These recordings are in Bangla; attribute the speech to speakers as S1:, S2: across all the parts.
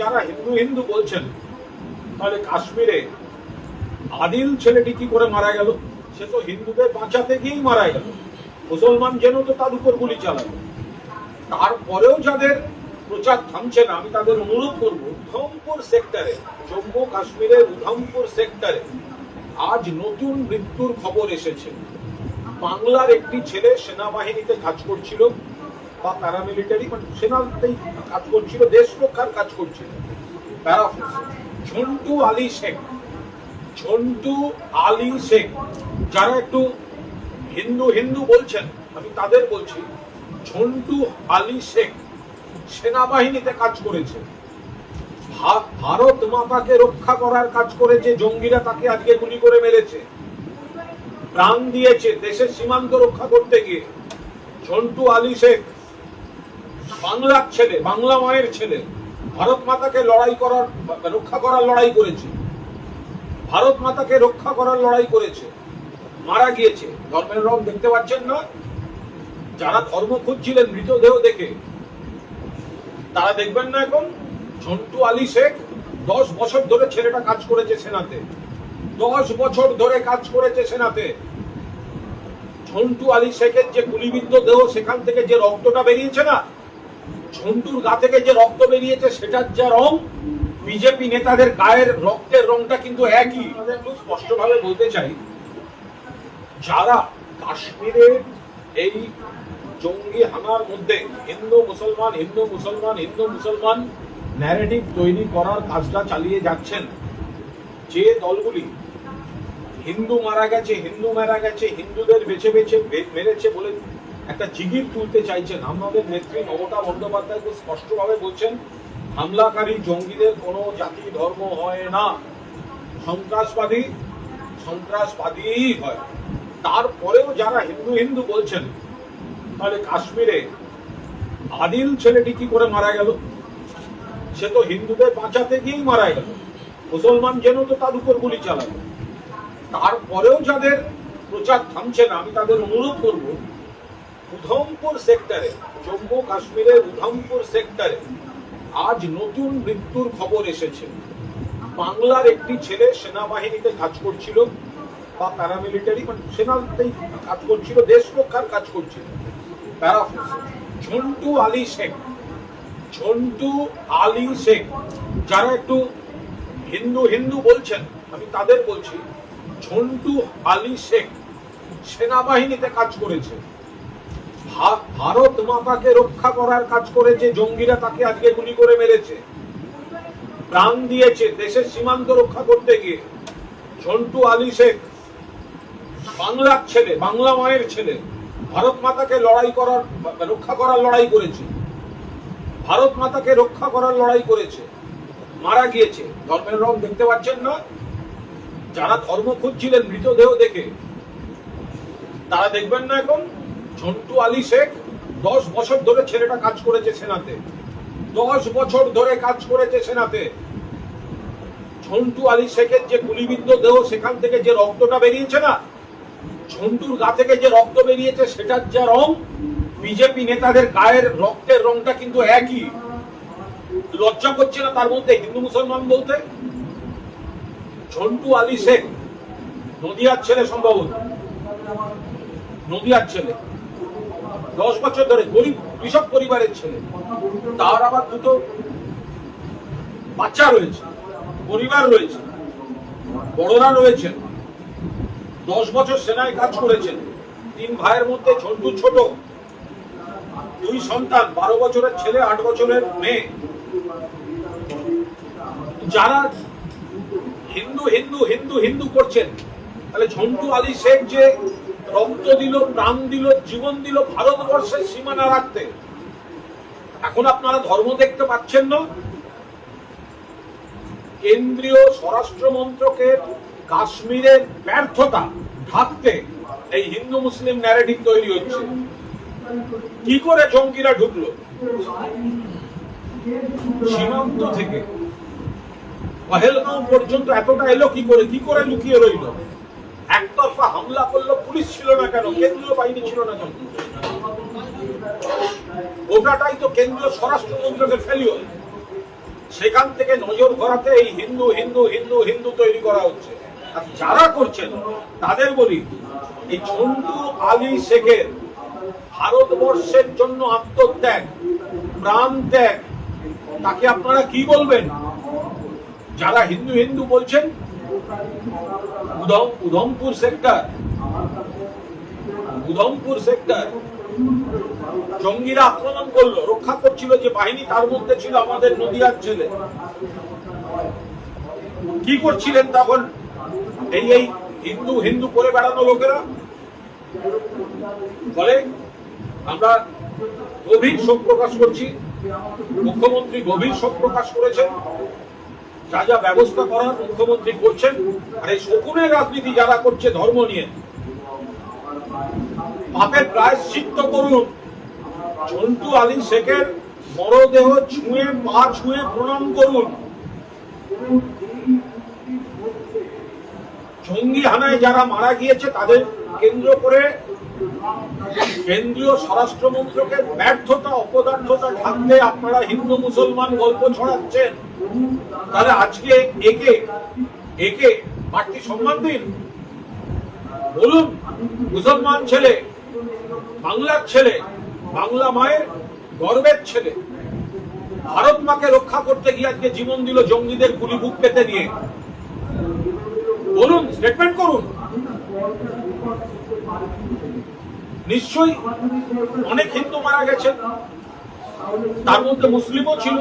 S1: যারা হিন্দু হিন্দু বলছেন, তাহলে কাশ্মীরে আদিল ছেলেটি কি করে মারা গেল? সে তো হিন্দুদের বাঁচাতে গিয়েই মারা গেল। মুসলমান যেন তো তার উপর গুলি চালালো তারপরেও যাদের প্রচার থামছে না, আমি তাদের অনুরোধ করব, উধমপুর সেক্টরে, জম্মু কাশ্মীরের উধমপুর সেক্টরে আজ নতুন মৃত্যুর খবর এসেছে। বাংলার একটি ছেলে সেনাবাহিনীতে কাজ করছিল। বা প্যারামিলিটারি মানে সেনাতেই কাজ করছিল, দেশ রক্ষার কাজ করছিল। প্যারাফোর্স ঝন্টু আলী শেখ, ঝন্টু আলী শেখ, যারা একটু হিন্দু হিন্দু বলছেন, আমি তাদের বলছি, ঝন্টু আলী শেখ সেনাবাহিনীতে কাজ করেছে। ভারত মাতাকে রক্ষা করার কাজ করেছে, জঙ্গিরা তাকে আজকে গুলি করে মেরেছে। প্রাণ দিয়েছে দেশের সীমান্ত রক্ষা করতে গিয়ে। ঝন্টু আলী শেখ বাংলার ছেলে, বাংলা মায়ের ছেলে, ভারত মাতাকে লড়াই করার, রক্ষা করার লড়াই করেছে। ভারত মাতাকে রক্ষা করার লড়াই করেছে। মারা গিয়েছে। ধর্মের রং দেখতে পাচ্ছেন না? যারা ধর্ম খুঁজছিলেন মৃতদেহ দেখে, তারা দেখবেন না এখন? ঝন্টু আলী শেখ দশ বছর ধরে ছেলেটা কাজ করেছে সেনাতে। দশ বছর ধরে কাজ করেছে সেনাতে। ঝন্টু আলী শেখের যে গুলিবিদ্ধ দেহ, সেখান থেকে যে রক্তটা বেরিয়েছে না ঝন্টুর গা থেকে যে রক্ত বেরিয়েছে, সেটার যা রং, বিজেপি নেতাদের গায়ের রক্তের রংটা কিন্তু একই। একটু স্পষ্টভাবে বলতে চাই, যারা কাশ্মীরে এই জঙ্গি হানার মধ্যে হিন্দু, মুসলমান হিন্দু মুসলমান হিন্দু, মুসলমান ন্যারেটিভ তৈরি করার কাজটা চালিয়ে যাচ্ছেন, যে দলগুলি হিন্দু মারা গেছে, হিন্দু মারা গেছে, হিন্দুদের বেছে বেছে মেরেছে বলে একটা জিগির তুলতে চাইছেন আমাদের নেত্রী মমতা বন্দ্যোপাধ্যায় খুব স্পষ্টভাবে বলছেন, হামলাকারী জঙ্গিদের কোনো জাতি ধর্ম হয় না। সন্ত্রাসবাদী, সন্ত্রাসবাদীই হয়। তারপরেও যারা হিন্দু হিন্দু বলছেন, তাহলে কাশ্মীরে আদিল ছেলেটি কি করে মারা গেল? সে তো হিন্দুদের বাঁচাতে গিয়েই মারা গেল। মুসলমান যেন তো তার উপর গুলি চালালো তারপরেও যাদের প্রচার থামছে না, আমি তাদের অনুরোধ করব উধমপুর সেক্টরে জম্মু কাশ্মীরের উধমপুর সেক্টরে আজ নতুন মৃত্যুর খবর এসেছে। বাংলার একটি ছেলে সেনাবাহিনীতে কাজ করছিল, বা প্যারামিলিটারি মানে সেনাতেই কাজ করছিল দেশ রক্ষার কাজ করছিল। প্যারাফোর্স ঝন্টু আলী শেখ ঝন্টু আলী শেখ যারা একটু হিন্দু হিন্দু বলছেন, আমি তাদের বলছি, ঝন্টু আলী শেখ সেনাবাহিনীতে কাজ করেছে। ভারত মাতাকে রক্ষা করার কাজ করেছে, জঙ্গিরা তাকে আজকে গুলি করে মেরেছে। প্রাণ দিয়েছে দেশের সীমান্ত রক্ষা করতে গিয়ে। ঝন্টু আলী শেখ, বাংলার ছেলে, বাংলা মায়ের ছেলে, ভারত মাতাকে লড়াই করার, রক্ষা করার লড়াই করেছে। ভারত মাতাকে রক্ষা করার লড়াই করেছে। মারা গিয়েছে। ধর্মের রং দেখতে পাচ্ছেন না? যারা ধর্ম খুঁজছিলেন, মৃতদেহ দেখে, তারা দেখবেন না এখন? ঝন্টু আলী শেখ দশ বছর ধরে ছেলেটা কাজ করেছে সেনাতে। দশ বছর ধরে কাজ করেছে সেনাতে। ঝন্টু আলী শেখের যে গুলিবিদ্ধ দেহ সেখান থেকে যে রক্তটা বেরিয়েছে না, ঝন্টুর গা থেকে যে রক্ত বেরিয়েছে সেটার যা রং, বিজেপি নেতাদের গায়ের রক্তের রংটা কিন্তু একই। লজ্জা করছে না তার মধ্যে হিন্দু মুসলমান বলতে? ঝন্টু আলী শেখ, নদিয়ার ছেলে সম্ভবত। নদিয়ার ছেলে। দশ বছর ধরে গরিব, কৃষক পরিবারের ছেলে। তার আবার দুটো বাচ্চা রয়েছে, পরিবার রয়েছে, বড়রা রয়েছেন। দশ বছর সেনায় কাজ করেছেন। তিন ভাইয়ের মধ্যে ঝন্টু ছোট। দুই সন্তান, বারো বছরের ছেলে, আট বছরের মেয়ে। যারা হিন্দু হিন্দু হিন্দু হিন্দু করছেন, তাহলে ঝন্টু আলী শেখ যে রক্ত দিল, প্রাণ দিল, জীবন দিল ভারতবর্ষের সীমানা রাখতে। এখন আপনারা ধর্ম দেখতে পাচ্ছেন না। কেন্দ্রীয় স্বরাষ্ট্র মন্ত্রকের কাশ্মীরের ব্যর্থতা ঢাকতে এই হিন্দু মুসলিম ন্যারেটিভ তৈরি হচ্ছে। কি করে জঙ্গিরা ঢুকলো? সীমান্ত থেকে। পহেলগাঁও পর্যন্ত এতটা এলো, কি করে কি করে লুকিয়ে রইল? একতরফা হামলা করল, পুলিশ ছিল না কেন? কেন্দ্রীয় বাহিনী ছিল না কেন? গোটাটাই তো কেন্দ্রীয় স্বরাষ্ট্র মন্ত্রকের ফেলিওর সেখান থেকে নজর ঘোরাতে এই হিন্দু হিন্দু হিন্দু হিন্দু তৈরি করা হচ্ছে। আর যারা করছেন, তাদের বলি, এই ঝন্টু আলী শেখের ভারতবর্ষের জন্য আত্মত্যাগ, প্রাণ ত্যাগ, তাকে আপনারা কি বলবেন? যারা হিন্দু হিন্দু বলছেন উধম উধমপুর সেক্টর উধমপুর সেক্টর জঙ্গিরা আক্রমণ করল, রক্ষা করছিল যে বাহিনী, তার মধ্যে ছিল আমাদের নদিয়ার ছেলে কি করছিলেন তখন? এই এই হিন্দু হিন্দু করে বেড়ানো লোকেরা? ফলে আমরা গভীর শোক প্রকাশ করছি। মুখ্যমন্ত্রী গভীর শোক প্রকাশ করেছেন। যা যা ব্যবস্থা করার মুখ্যমন্ত্রী করছেন, আর এই শকুনের রাজনীতি যারা করছে ধর্ম নিয়ে, পাপের প্রায়শ্চিত্ত করুন। ঝন্টু আলী শেখের মরদেহ ছুঁয়ে, পা ছুঁয়ে প্রণাম করুন। জঙ্গি হানায় যারা মারা গিয়েছে, তাদের কেন্দ্র করে কেন্দ্রীয় স্বরাষ্ট্র মন্ত্রকের ব্যর্থতা, অপদার্থতা ঢাকতে আপনারা হিন্দু মুসলমান গল্প ছড়াচ্ছেন। তাহলে আজকে একে একে বাড়তি সম্মান দিন। বলুন, মুসলমান ছেলে, বাংলার ছেলে, বাংলা মায়ের গর্বের ছেলে। ভারত মাকে রক্ষা করতে গিয়ে আজকে জীবন দিল জঙ্গিদের গুলি বুক পেতে নিয়ে। বলুন স্টেটমেন্ট করুন। নিশ্চয়ই অনেক হিন্দু মারা গেছে তার মধ্যে মুসলিমও ছিল।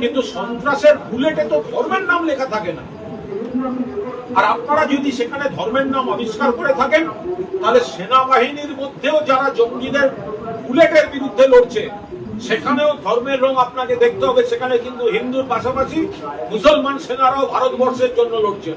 S1: কিন্তু সন্ত্রাসের বুলেটে তো ধর্মের নাম লেখা থাকে না। আর আপনারা যদি সেখানে ধর্মের নাম আবিষ্কার করে থাকেন, তাহলে সেনাবাহিনীর মধ্যেও যারা জঙ্গিদের বুলেটের বিরুদ্ধে লড়ছে, সেখানেও ধর্মের রং আপনাকে দেখতে হবে। সেখানে কিন্তু হিন্দুর পাশাপাশি মুসলমান সেনারাও ভারতবর্ষের জন্য লড়ছেন।